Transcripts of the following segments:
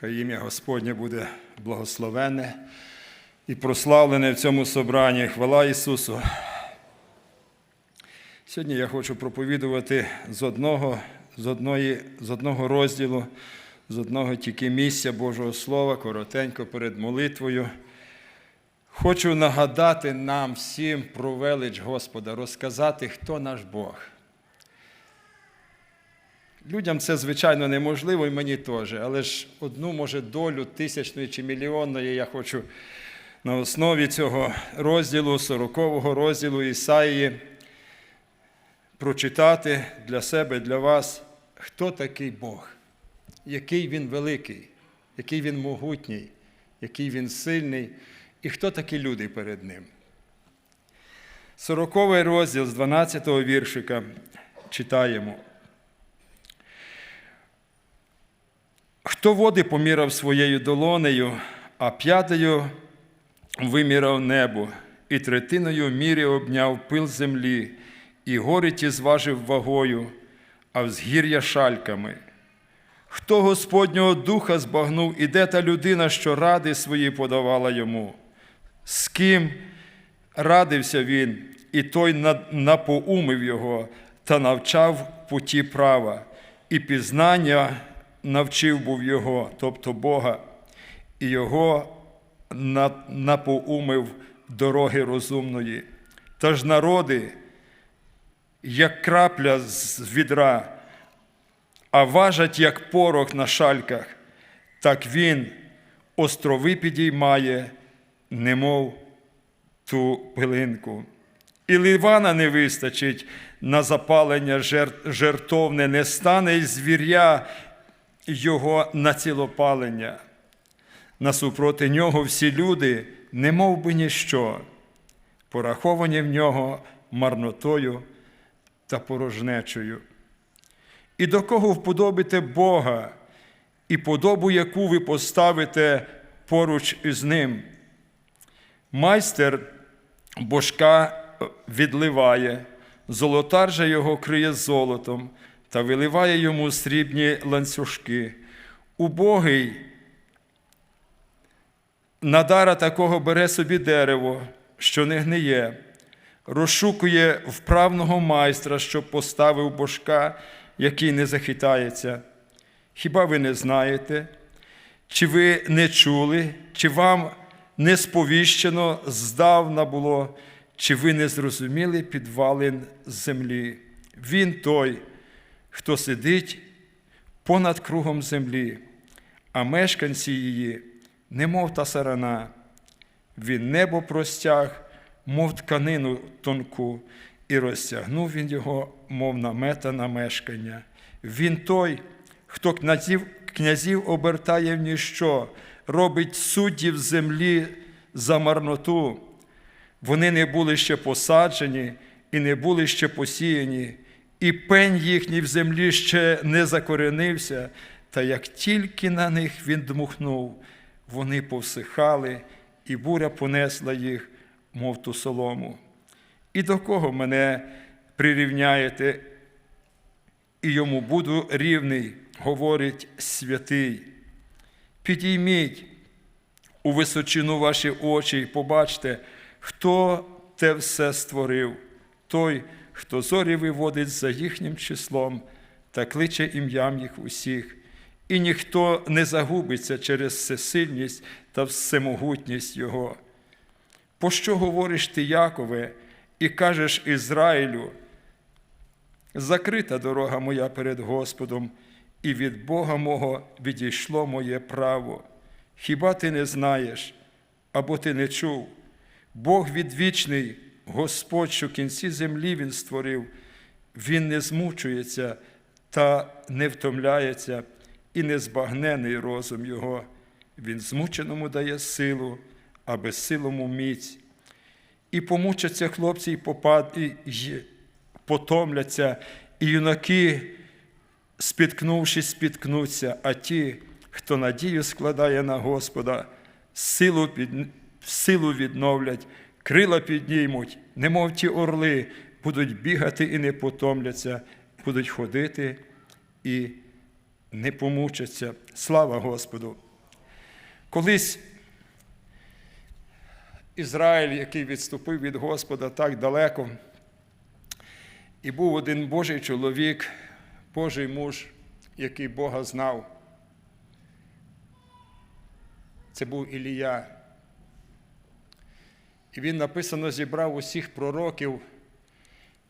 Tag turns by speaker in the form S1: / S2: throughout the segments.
S1: Хай ім'я Господнє буде благословене і прославлене в цьому собранні. Хвала Ісусу. Сьогодні я хочу проповідувати з одного, з, одної, з одного розділу, з одного тільки місця Божого Слова, коротенько перед молитвою. Хочу нагадати нам всім про велич Господа, розказати, хто наш Бог. Людям це, звичайно, неможливо, і мені теж, але ж одну, може, долю тисячної чи мільйонної я хочу на основі цього розділу, 40-го розділу Ісаїї, прочитати для себе, для вас, хто такий Бог, який Він великий, який Він могутній, який Він сильний, і хто такі люди перед Ним. 40 розділ з 12 го віршика читаємо. Хто води поміряв своєю долонею, а п'ятою виміряв небо, і третиною мірі обняв пил землі, і гори ті зважив вагою, а взгір'я шальками. Хто Господнього духа збагнув, і де та людина, що ради свої подавала йому? З ким радився він, і той напоумив його та навчав путі права, і пізнання навчив був його, тобто Бога, і його напоумив дороги розумної. Та ж народи, як крапля з відра, а важать, як порох на шальках, так він острови підіймає, немов ту пилинку. І ливана не вистачить на запалення жертовне, не стане й звір'я його на цілопалення. Насупроти нього всі люди, не мов би ніщо, пораховані в нього марнотою та порожнечою. І до кого вподобите Бога, і подобу, яку ви поставите поруч із ним. Майстер божка відливає, золотар же його криє золотом та виливає йому срібні ланцюжки. Убогий надара такого бере собі дерево, що не гниє, розшукує вправного майстра, щоб поставив божка, який не захитається. Хіба ви не знаєте? Чи ви не чули, чи вам не сповіщено здавна було, чи ви не зрозуміли підвалин землі? Він той, хто сидить понад кругом землі, а мешканці її, немов та сарана, він небо простяг, мов тканину тонку, і розтягнув він його, мов намета на мешкання. Він той, хто князів, князів обертає в ніщо, робить суддів землі за марноту. Вони не були ще посаджені і не були ще посіяні, і пень їхній в землі ще не закоренився, та як тільки на них він дмухнув, вони повсихали, і буря понесла їх, мов ту солому. І до кого мене прирівняєте, і йому буду рівний, говорить святий. Підійміть у височину ваші очі і побачте, хто те все створив, той, хто зорі виводить за їхнім числом та кличе ім'ям їх усіх, і ніхто не загубиться через всесильність та всемогутність Його. Пощо говориш ти, Якове, і кажеш Ізраїлю? Закрита дорога моя перед Господом, і від Бога мого відійшло моє право. Хіба ти не знаєш, або ти не чув? Бог відвічний, Господь, що в кінці землі Він створив, Він не змучується та не втомляється, і незбагнений розум Його. Він змученому дає силу, а безсилому міць. І помучаться хлопці, і, попад... і потомляться, і юнаки, спіткнувшись, спіткнуться, а ті, хто надію складає на Господа, силу, під... силу відновлять, крила піднімуть, немов ті орли, будуть бігати і не потомляться, будуть ходити і не помучаться. Слава Господу! Колись Ізраїль, який відступив від Господа так далеко, і був один Божий чоловік, Божий муж, який Бога знав. Це був Ілія. Він написано зібрав усіх пророків,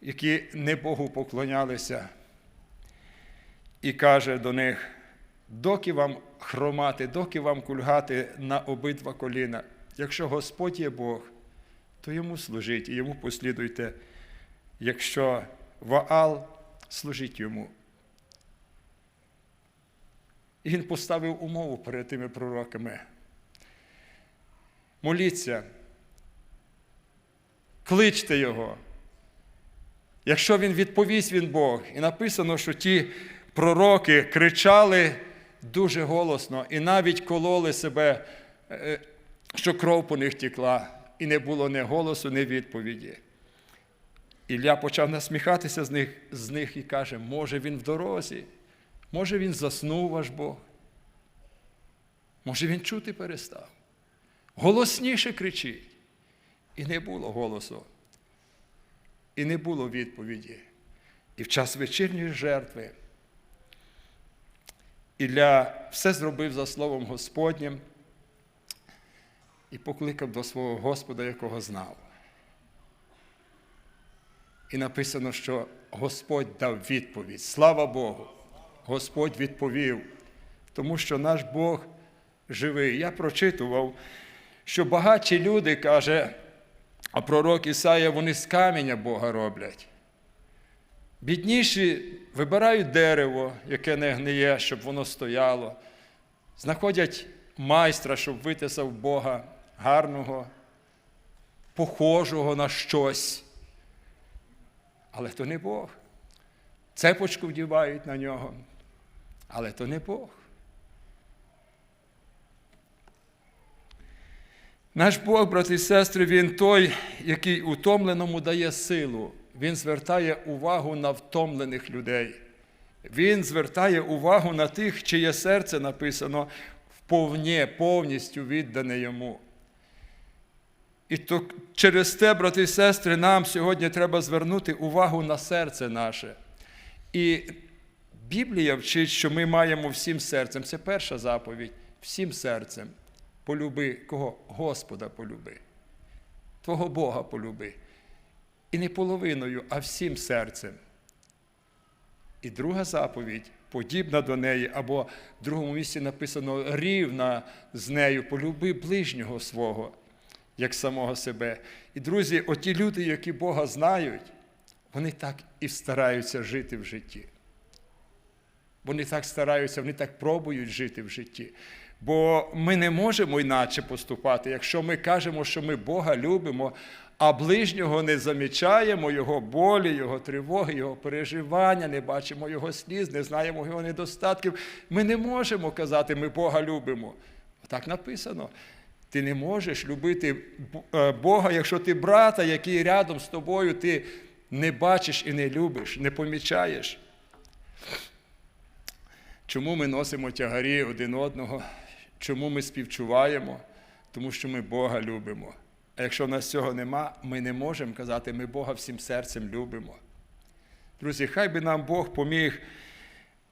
S1: які не Богу поклонялися, і каже до них: доки вам хромати, доки вам кульгати на обидва коліна. Якщо Господь є Бог, то йому служіть і йому послідуйте. Якщо Ваал, служіть йому. І він поставив умову перед тими пророками. Моліться, кличте його. Якщо він відповість, він Бог. І написано, що ті пророки кричали дуже голосно і навіть кололи себе, е, що кров по них тікла, і не було ні голосу, ні відповіді. Ілля почав насміхатися з них, з них і каже, може він в дорозі, може він заснув ваш Бог. Може він чути перестав. Голосніше кричить. І не було голосу. І не було відповіді. І в час вечірньої жертви Ілля все зробив за словом Господнім і покликав до свого Господа, якого знав. І написано, що Господь дав відповідь. Слава Богу! Господь відповів, тому що наш Бог живий. Я прочитував, що багаті люди, каже, а пророк Ісая, вони з каменя Бога роблять. Бідніші вибирають дерево, яке не гниє, щоб воно стояло. Знаходять майстра, щоб витисав Бога гарного, похожого на щось. Але то не Бог. Цепочку вдівають на нього. Але то не Бог. Наш Бог, брати і сестри, Він той, який утомленому дає силу. Він звертає увагу на втомлених людей. Він звертає увагу на тих, чиє серце написано вповні, повністю віддане йому. І то через те, брати і сестри, нам сьогодні треба звернути увагу на серце наше. І Біблія вчить, що ми маємо всім серцем. Це перша заповідь, всім серцем. Полюби кого? Господа полюби. Твого Бога полюби. І не половиною, а всім серцем. І друга заповідь, подібна до неї, або в другому місці написано рівна з нею, полюби ближнього свого, як самого себе. І, друзі, оті люди, які Бога знають, вони так і стараються жити в житті. Вони так стараються, вони так пробують жити в житті. Бо ми не можемо іначе поступати, якщо ми кажемо, що ми Бога любимо, а ближнього не замічаємо Його болі, Його тривоги, Його переживання, не бачимо Його сліз, не знаємо Його недостатків. Ми не можемо казати, ми Бога любимо. Так написано. Ти не можеш любити Бога, якщо ти брата, який рядом з тобою, ти не бачиш і не любиш, не помічаєш. Чому ми носимо тягарі один одного? Чому ми співчуваємо? Тому що ми Бога любимо. А якщо в нас цього нема, ми не можемо казати, ми Бога всім серцем любимо. Друзі, хай би нам Бог поміг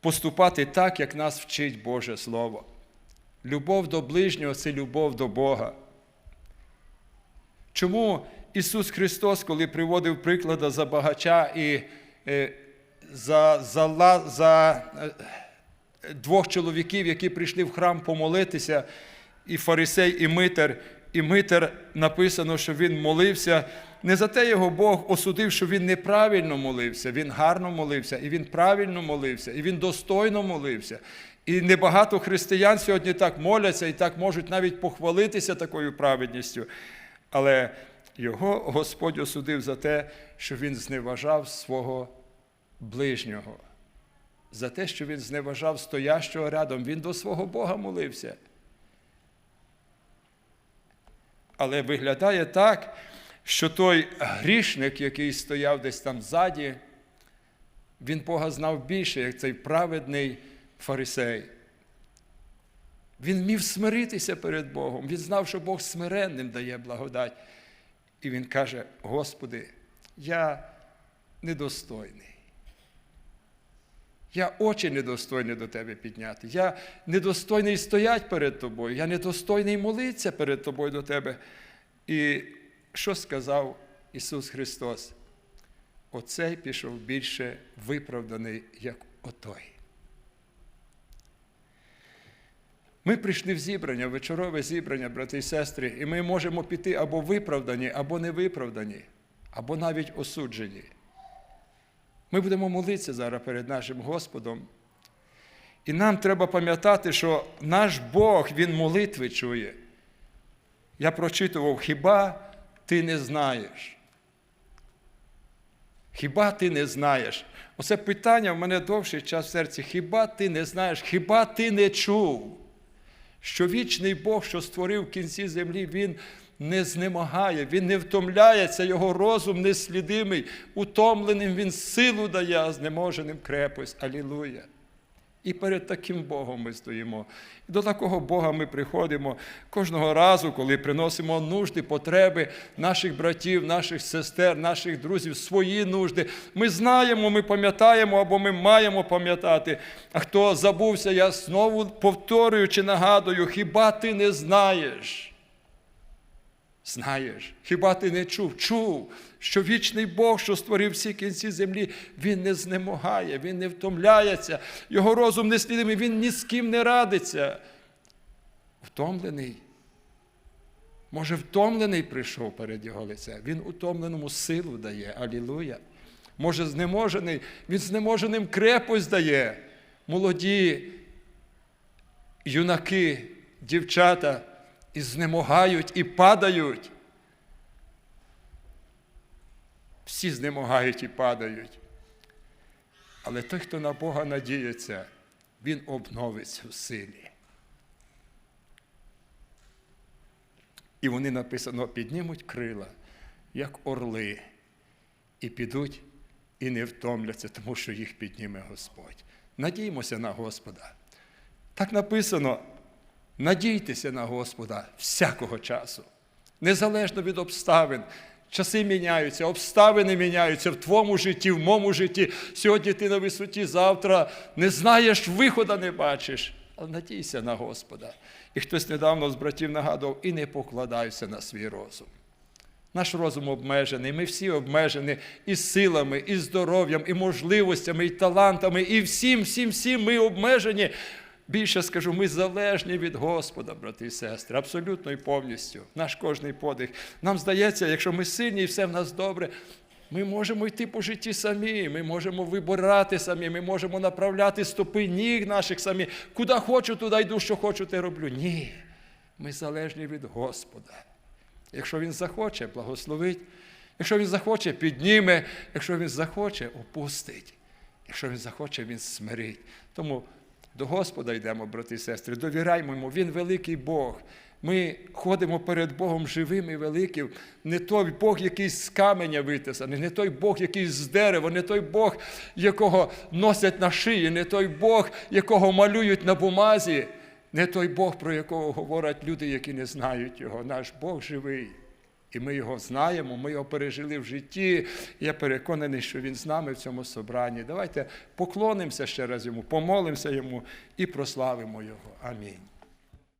S1: поступати так, як нас вчить Боже Слово. Любов до ближнього це любов до Бога. Чому Ісус Христос, коли приводив приклади за багача і е, за, за, за е, двох чоловіків, які прийшли в храм помолитися, і фарисей, і митер, і митер написано, що він молився. Не за те його Бог осудив, що він неправильно молився, він гарно молився, і він правильно молився, і він достойно молився. І небагато християн сьогодні так моляться і так можуть навіть похвалитися такою праведністю. Але його Господь осудив за те, що він зневажав свого ближнього, за те, що він зневажав стоящого рядом. Він до свого Бога молився. Але виглядає так, що той грішник, який стояв десь там ззаді, він Бога знав більше, як цей праведний фарисей. Він міг смиритися перед Богом. Він знав, що Бог смиренним дає благодать. І він каже: Господи, я недостойний. Я очі недостойний до Тебе підняти. Я недостойний стоять перед Тобою. Я недостойний молитися перед Тобою до Тебе. І що сказав Ісус Христос? Оцей пішов більше виправданий, як отой. Ми прийшли в зібрання, вечорове зібрання, брати і сестри, і ми можемо піти або виправдані, або не виправдані, або навіть осуджені. Ми будемо молитися зараз перед нашим Господом. І нам треба пам'ятати, що наш Бог, Він молитви чує. Я прочитував, хіба ти не знаєш? Хіба ти не знаєш? Оце питання в мене довший час в серці. Хіба ти не знаєш, хіба ти не чув, що вічний Бог, що створив в кінці землі, Він не знемагає, Він не втомляється, його розум неслідимий, утомленим Він силу дає, знеможеним крепость. Алілуя! І перед таким Богом ми стоїмо. І до такого Бога ми приходимо кожного разу, коли приносимо нужди, потреби наших братів, наших сестер, наших друзів, свої нужди. Ми знаємо, ми пам'ятаємо або ми маємо пам'ятати. А хто забувся, я знову повторюю чи нагадую, хіба ти не знаєш? Знаєш, хіба ти не чув? Чув, що вічний Бог, що створив всі кінці землі, Він не знемогає, Він не втомляється, його розум не слідимий, він ні з ким не радиться. Втомлений. Може, втомлений прийшов перед його лице. Він утомленому силу дає. Алілуя. Може, знеможений, він знеможеним крепость дає. Молоді юнаки, дівчата і знемогають, і падають. Всі знемогають і падають. Але той, хто на Бога надіється, він обновиться в силі. І вони написано, піднімуть крила, як орли, і підуть і не втомляться, тому що їх підніме Господь. Надіймося на Господа. Так написано. Надійтеся на Господа всякого часу, незалежно від обставин. Часи міняються, обставини міняються в твоєму житті, в моєму житті. Сьогодні ти на висоті, завтра не знаєш, виходу не бачиш. Але надійся на Господа. І хтось недавно з братів нагадував, і не покладайся на свій розум. Наш розум обмежений, ми всі обмежені і силами, і здоров'ям, і можливостями, і талантами, і всім, всім, всім ми обмежені. Більше скажу, ми залежні від Господа, брати і сестри, абсолютно і повністю. Наш кожний подих. Нам здається, якщо ми сильні і все в нас добре, ми можемо йти по житті самі, ми можемо вибирати самі, ми можемо направляти стопи ніг наших самі. Куди хочу, туди йду, що хочу, те роблю. Ні. Ми залежні від Господа. Якщо Він захоче, благословить. Якщо Він захоче, підніме. Якщо Він захоче, опустить. Якщо Він захоче, Він смирить. Тому до Господа йдемо, брати і сестри, довіряймо йому, Він великий Бог. Ми ходимо перед Богом живим і великим. Не той Бог, який з каменя витисаний, не той Бог, який з дерева, не той Бог, якого носять на шиї, не той Бог, якого малюють на бумазі, не той Бог, про якого говорять люди, які не знають його. Наш Бог живий. І ми його знаємо, ми його пережили в житті. Я переконаний, що він з нами в цьому собранні. Давайте поклонимося ще раз йому, помолимося йому і прославимо його. Амінь.